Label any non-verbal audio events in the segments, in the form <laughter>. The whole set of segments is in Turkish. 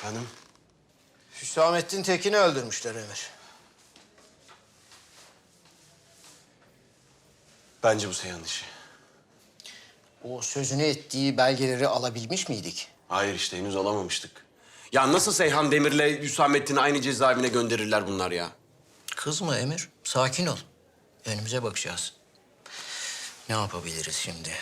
Efendim? Hüsamettin Tekin'i öldürmüşler Emir. Bence bu Seyhan işi. O sözünü ettiği belgeleri alabilmiş miydik? Hayır işte henüz alamamıştık. Ya nasıl Seyhan Demir'le Hüsamettin'i aynı cezaevine gönderirler bunlar ya? Kızma Emir, sakin ol. Önümüze bakacağız. Ne yapabiliriz şimdi?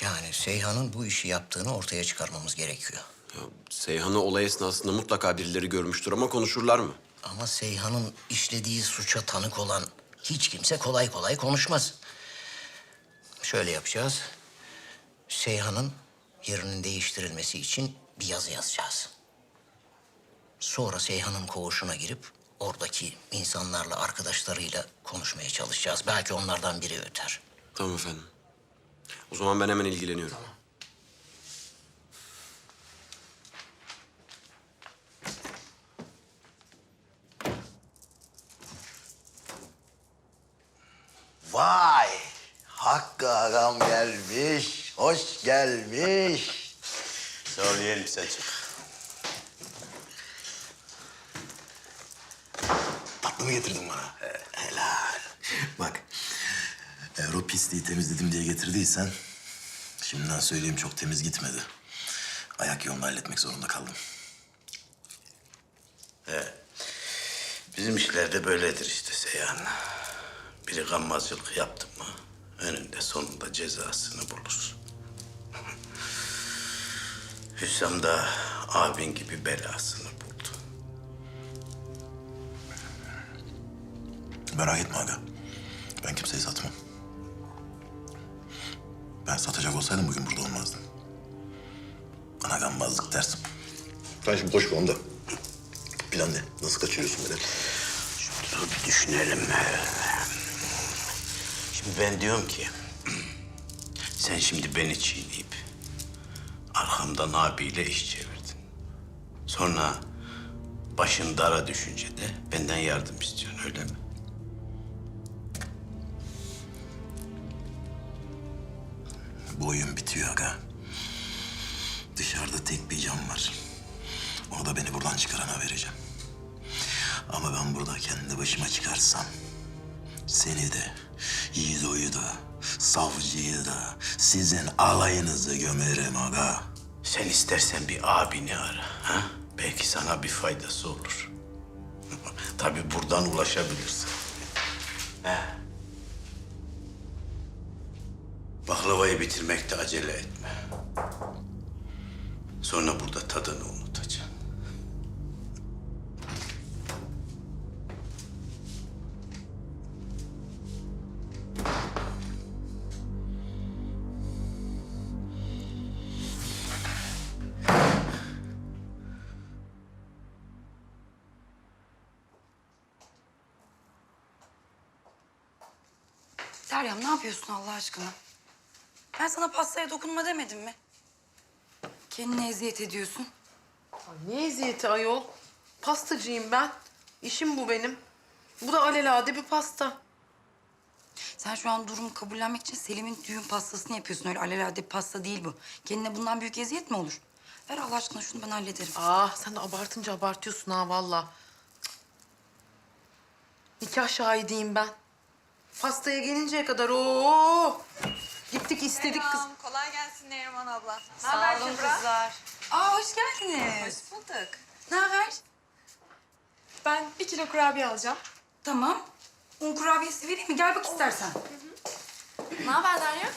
Yani Seyhan'ın bu işi yaptığını ortaya çıkarmamız gerekiyor. Ya Seyhan'ı olay esnasında mutlaka birileri görmüştür ama konuşurlar mı? Ama Seyhan'ın işlediği suça tanık olan hiç kimse kolay kolay konuşmaz. Şöyle yapacağız. Seyhan'ın yerinin değiştirilmesi için bir yazı yazacağız. Sonra Seyhan'ın koğuşuna girip oradaki insanlarla, arkadaşlarıyla konuşmaya çalışacağız. Belki onlardan biri öter. Tamam efendim. O zaman ben hemen ilgileniyorum. Vay! Hakkı ağam gelmiş, hoş gelmiş. Söyleyelim Selçuk. Tatlı mı getirdin bana? He, helal. Bak, eğer o pisliği temizledim diye getirdiysen... ...şimdiden söyleyeyim çok temiz gitmedi. Ayak yolunu halletmek zorunda kaldım. Bizim işlerde böyledir işte Seyhan. Biri gammazcılık yaptı mı önünde sonunda cezasını bulur. <laughs> Hüsam da abin gibi belasını buldu. Merak etme aga. Ben kimseyi satmam. Ben satacak olsaydım bugün burada olmazdım. Bana gammazlık dersin. Sen şimdi koş onda. Plan ne? Nasıl kaçırıyorsun beni? Dur bir düşünelim. Şimdi ben diyorum ki... Sen şimdi beni çiğneyip... ...arkamdan abiyle iş çevirdin. Sonra başın dara düşünce de benden yardım istiyorsun öyle mi? Bu oyun bitiyor aga. Dışarıda tek bir can var. Onu da beni buradan çıkarana vereceğim. Ama ben burada kendi başıma çıkarsam... ...seni de, Yiğido'yu da, Savcı'yı da, sizin alayınızı gömerim aga. Sen istersen bir abini ara. Ha? Belki sana bir faydası olur. <laughs> Tabii buradan ulaşabilirsin. He. Baklavayı bitirmekte acele etme. Sonra burada tadını unutacaksın. Deryam ne yapıyorsun Allah aşkına? Ben sana pastaya dokunma demedim mi? Kendine eziyet ediyorsun. Ay ne eziyeti ayol. Pastacıyım ben. İşim bu benim. Bu da alelade bir pasta. Sen şu an durumu kabullenmek için Selim'in düğün pastasını yapıyorsun. Öyle alelade bir pasta değil bu. Kendine bundan büyük eziyet mi olur? Ver Allah aşkına şunu ben hallederim. Ah sen de abartınca abartıyorsun ha vallahi. Cık. Nikah şahidiyim ben. Pastaya gelinceye kadar o Gittik istedik kız. Selam, kolay gelsin Neriman abla. Sağ olun kızlar. Aa hoş geldiniz. Hoş bulduk. Ne haber? Ben bir kilo kurabiye alacağım. Tamam. Un kurabiyesi vereyim mi? Gel bak istersen. Ne haber Derya?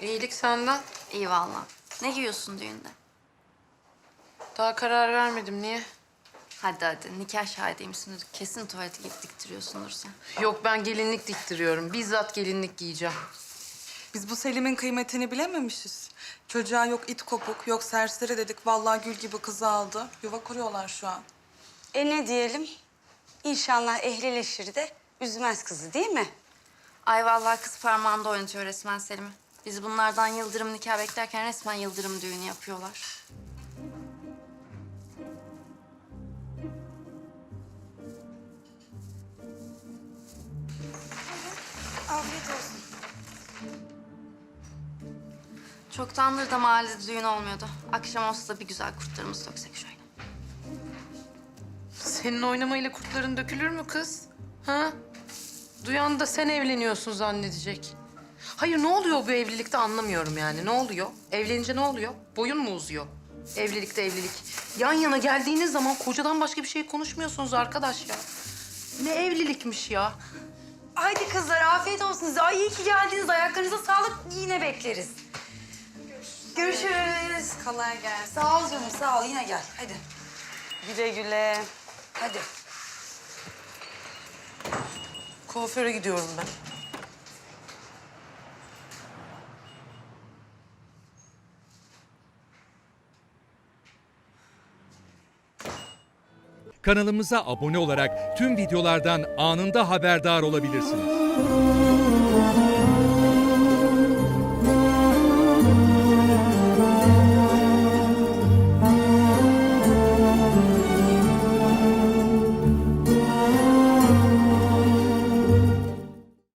İyilik senden. İyi valla. Ne giyiyorsun düğünde? Daha karar vermedim niye? Hadi hadi nikah şahidiymişsin. Kesin tuvalete gidip diktiriyorsundur sen. Yok ben gelinlik diktiriyorum. Bizzat gelinlik giyeceğim. Biz bu Selim'in kıymetini bilememişiz. Çocuğa yok it kopuk, yok serseri dedik. Vallahi gül gibi kızı aldı. Yuva kuruyorlar şu an. E ne diyelim? İnşallah ehlileşir de üzmez kızı değil mi? Ay vallahi kız parmağında oynatıyor resmen Selim'i. Biz bunlardan yıldırım nikah beklerken resmen yıldırım düğünü yapıyorlar. Çoktandır da mahallede düğün olmuyordu. Akşam olsa da bir güzel kurtlarımızı döksek şöyle. Senin oynamayla kurtların dökülür mü kız? Ha? Duyan da sen evleniyorsun zannedecek. Hayır ne oluyor bu evlilikte anlamıyorum yani. Ne oluyor? Evlenince ne oluyor? Boyun mu uzuyor? Evlilikte evlilik. Yan yana geldiğiniz zaman kocadan başka bir şey konuşmuyorsunuz arkadaş ya. Ne evlilikmiş ya. Haydi kızlar afiyet olsun size. Ay iyi ki geldiniz. Ayaklarınıza sağlık. Yine bekleriz. Görüşürüz. Kolay gelsin. Sağ ol canım sağ ol. Yine gel. Hadi. Güle güle. Hadi. Kuaföre gidiyorum ben. Kanalımıza abone olarak tüm videolardan anında haberdar olabilirsiniz.